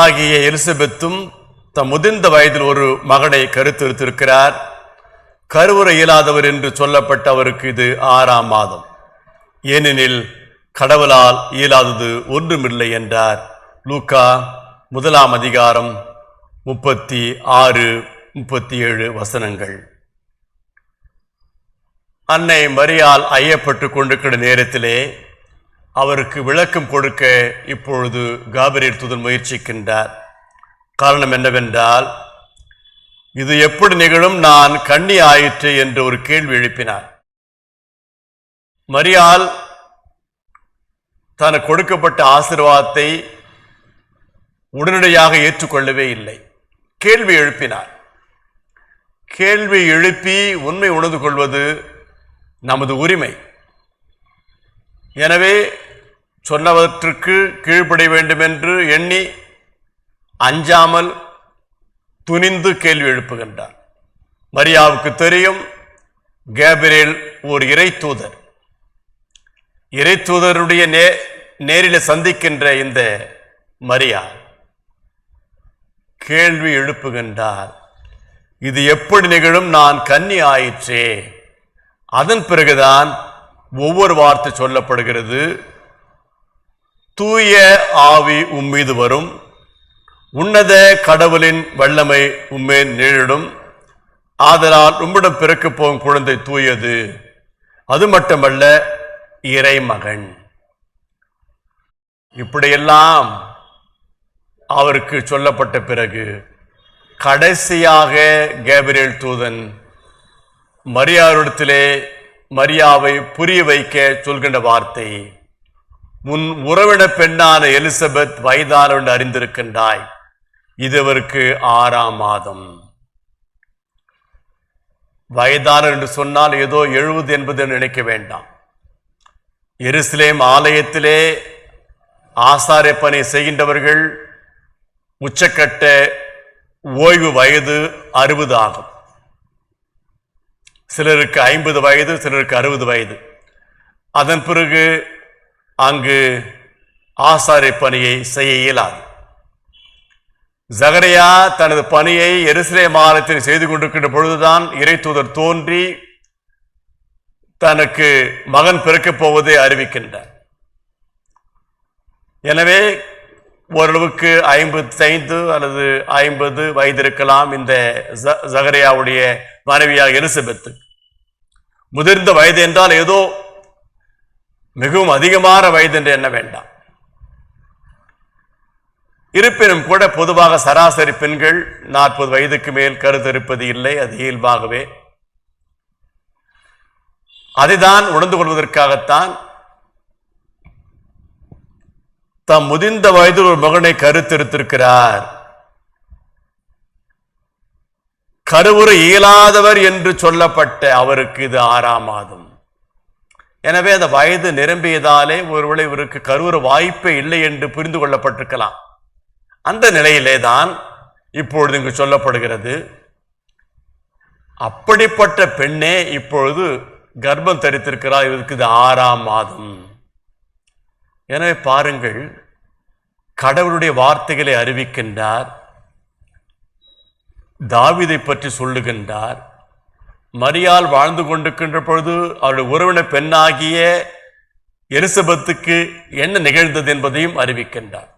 மகளாகிய எலிசபெத்தும் தம் முதிர்ந்த வயதில் ஒரு மகனை கருத்தெடுத்திருக்கிறார் கருவுற இயலாதவர் என்று சொல்லப்பட்ட அவருக்கு இது ஆறாம் மாதம். ஏனெனில் கடவுளால் இயலாதது ஒன்றுமில்லை என்றார். லூக்கா முதலாம் அதிகாரம் முப்பத்தி ஆறு முப்பத்தி ஏழு வசனங்கள். அன்னை மரியால் ஐயப்பட்டு கொண்டிருக்கிற நேரத்திலே அவருக்கு விளக்கம் கொடுக்க இப்பொழுது காபிரியல் துதன் முயற்சிக்கின்றார். காரணம் என்னவென்றால் இது எப்படி நிகழும்? நான் கண்ணி ஆயிற்று என்று ஒரு கேள்வி எழுப்பினார். மரியால் தனக்கு கொடுக்கப்பட்ட ஆசீர்வாதத்தை உடனடியாக ஏற்றுக்கொள்ளவே இல்லை. கேள்வி எழுப்பினார். கேள்வி எழுப்பி உண்மை உணர்ந்து கொள்வது நமது உரிமை. எனவே சொன்னவற்றுக்கு கீழ்ப்படிய வேண்டுமென்று எண்ணி அஞ்சாமல் துணிந்து கேள்வி எழுப்புகின்றார். மரியாவுக்கு தெரியும் கேபிரேல் ஒரு இறை தூதர் இறை தூதருடைய நே நேரில் சந்திக்கின்ற இந்த மரியா கேள்வி எழுப்புகின்றார் இது எப்படி நிகழும்? நான் கன்னி ஆயிற்றே. அதன் பிறகுதான் ஒவ்வொரு வார்த்தை சொல்லப்படுகிறது. தூய ஆவி உம்மீது வரும். உன்னத கடவுளின் வல்லமை உம்மேல் நிழடும். ஆதலால் உம்மிடம் பிறக்கப் போகும் குழந்தை தூயது. அது மட்டுமல்ல இறைமகன். இப்படியெல்லாம் அவருக்கு சொல்லப்பட்ட பிறகு கடைசியாக கேபிரியல் தூதன் மரியாரிடத்திலே மரியாவை புரிய வைக்க சொல்கின்ற வார்த்தை உன் உறவின பெண்ணான எலிசபெத் வயதான என்று அறிந்திருக்கின்றாய். இது அவருக்கு ஆறாம் மாதம். வயதான என்று சொன்னால் ஏதோ எழுபது என்பது என்று நினைக்க வேண்டாம். எருசலேம் ஆலயத்திலே ஆசாரிய பணி செய்கின்றவர்கள் உச்சக்கட்ட ஓய்வு வயது அறுபது ஆகும். சிலருக்கு ஐம்பது வயது சிலருக்கு அறுபது வயது. அதன் பிறகு அங்கு ஆசாரி பணியை செய்ய இயலாது. ஜகரையா தனது பணியை எருசலே மாநிலத்தில் செய்து கொண்டிருக்கின்ற பொழுதுதான் இறை தூதர் தோன்றி தனக்கு மகன் பிறக்கப் போவதை அறிவிக்கின்றார். எனவே ஓரளவுக்கு ஐம்பத்தைந்து அல்லது ஐம்பது வயது இருக்கலாம் இந்த ஜ- ஜகரியாவுடைய மனைவியாக எலிசபெத்து. முதிர்ந்த வயது என்றால் ஏதோ மிகவும் அதிகமான வயது என்று எண்ண வேண்டாம். இருப்பினும் கூட பொதுவாக சராசரி பெண்கள் நாற்பது வயதுக்கு மேல் கருத்திருப்பது இல்லை அது இயல்பாகவே. அதைதான் உணர்ந்து கொள்வதற்காகத்தான் தம் முதிர்ந்த வயதில் ஒரு மகனை கருத்திருத்திருக்கிறார். கருவுரை இயலாதவர் என்று சொல்லப்பட்ட அவருக்கு இது ஆறாம் மாதம். எனவே அந்த வயது நிரம்பியதாலே ஒருவேளை இவருக்கு கருவுற வாய்ப்பே இல்லை என்று புரிந்து கொள்ளப்பட்டிருக்கலாம். அந்த நிலையிலே தான் இப்பொழுது இங்கு சொல்லப்படுகிறது அப்படிப்பட்ட பெண்ணே இப்பொழுது கர்ப்பம் தரித்திருக்கிறார் இவருக்கு இது ஆறாம் மாதம். எனவே பாருங்கள் கடவுளுடைய வார்த்தைகளை அறிவிக்கின்றார் தாவிதை பற்றி சொல்லுகின்றார் மரியால் வாழ்ந்து கொண்டிருக்கின்ற பொழுது அவருடைய உறவின பெண்ணாகிய எலிசபெத்துக்கு என்ன நிகழ்ந்தது என்பதையும் அறிவிக்கின்றார்.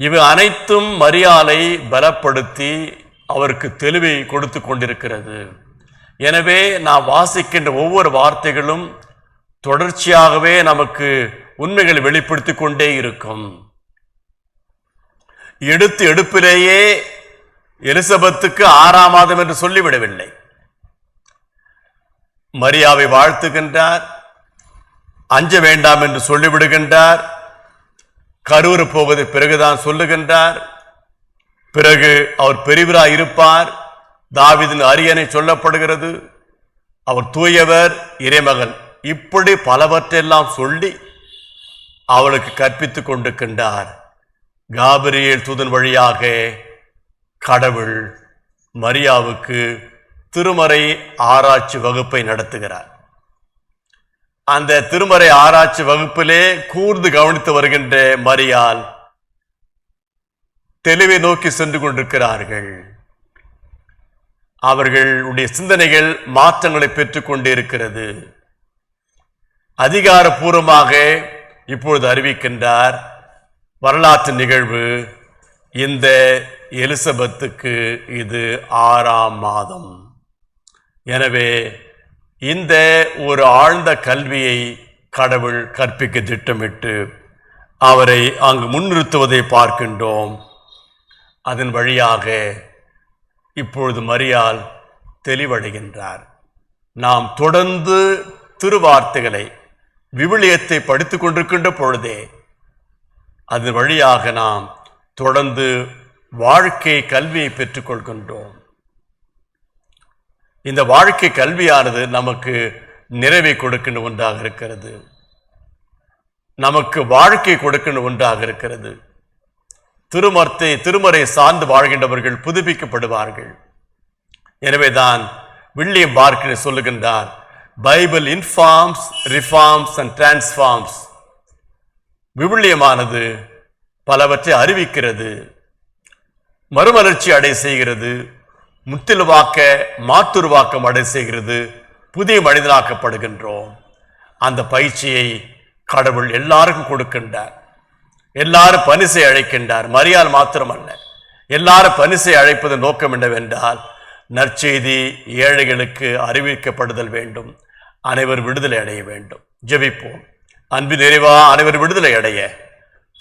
இவை அனைத்தும் மரியாலை பலப்படுத்தி அவருக்கு தெளிவை கொடுத்து கொண்டிருக்கிறது. எனவே நாம் வாசிக்கின்ற ஒவ்வொரு வார்த்தைகளும் தொடர்ச்சியாகவே நமக்கு உண்மைகளை வெளிப்படுத்தி கொண்டே இருக்கும். எடுத்து எடுப்பிலேயே எலிசபெத்துக்கு ஆறாம் மாதம் என்று சொல்லிவிடவில்லை. மரியாவை வாழ்த்துகின்றார். அஞ்ச வேண்டாம் என்று சொல்லிவிடுகின்றார். கரூர போவதை பிறகுதான் சொல்லுகின்றார். பிறகு அவர் பெரியவராய் இருப்பார். தாவிதின் அரியணை சொல்லப்படுகிறது. அவர் தூயவர் இறைமகன். இப்படி பலவற்றையெல்லாம் சொல்லி அவளுக்கு கற்பித்துக் கொண்டிருக்கின்றார். காபிரியல் தூதன் வழியாக கடவுள் மரியாவுக்கு திருமறை ஆராய்ச்சி வகுப்பை நடத்துகிறார். அந்த திருமறை ஆராய்ச்சி வகுப்பிலே கூர்ந்து கவனித்து வருகின்ற மரியால் தெளிவை நோக்கி சென்று கொண்டிருக்கிறார்கள். அவர்களுடைய சிந்தனைகள் மாற்றங்களை பெற்றுக் கொண்டிருக்கிறது. அதிகாரப்பூர்வமாக இப்பொழுது அறிவிக்கின்றார் வரலாற்று நிகழ்வு இந்த எலிசபெத்துக்கு இது ஆறாம் மாதம். எனவே இந்த ஒரு ஆழ்ந்த கல்வியை கடவுள் கற்பிக்க திட்டமிட்டு அவரை அங்கு முன்னிறுத்துவதை பார்க்கின்றோம். அதன் வழியாக இப்பொழுது மரியால் தெளிவடைகின்றார். நாம் தொடர்ந்து திருவார்த்தைகளை விவிலியத்தை படித்துக் கொண்டிருக்கின்ற பொழுதே அதன் வழியாக நாம் தொடர்ந்து வாழ்க்கை கல்வியை பெற்றுக்கொள்கின்றோம் இந்த வாழ்க்கை கல்வியானது நமக்கு நிறைவை கொடுக்கின்ற ஒன்றாக இருக்கிறது. நமக்கு வாழ்க்கை கொடுக்கின்ற ஒன்றாக இருக்கிறது. திருமரத்தை திருமறை சார்ந்து வாழ்கின்றவர்கள் புதுப்பிக்கப்படுவார்கள். எனவேதான் வில்லியம் பார்க்கினை சொல்லுகின்றார் Bible informs reforms and transforms. விவிலியமானது பலவற்றை அறிவிக்கிறது. மறுமலர்ச்சி அடை செய்கிறது. முத்திலுவாக்க மாத்துருவாக்கம் அடை செய்கிறது புதிய மனிதனாக்கப்படுகின்றோம். அந்த பயிற்சியை கடவுள் எல்லாருக்கும் கொடுக்கின்றார். எல்லாரும் பனிசை அழைக்கின்றார் மரியால் மாத்திரமல்ல எல்லாரும் பனிசை அழைப்பது நோக்கம் என்னவென்றால் நற்செய்தி ஏழைகளுக்கு அறிவிக்கப்படுதல் வேண்டும். அனைவர் விடுதலை அடைய வேண்டும். ஜெபிப்போம். அன்பு நிறைவா அனைவர் விடுதலை அடைய.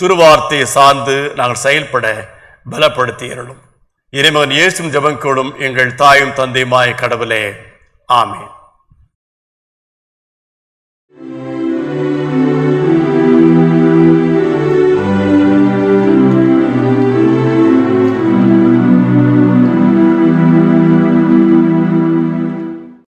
துருவார்த்தையை சார்ந்து நாங்கள் செயல்பட பலப்படுத்தி இருளும் இறைமகன் இயேசும் ஜபங்கோடும் எங்கள் தாயும் தந்தையுமாய் கடவுளே. ஆமேன்.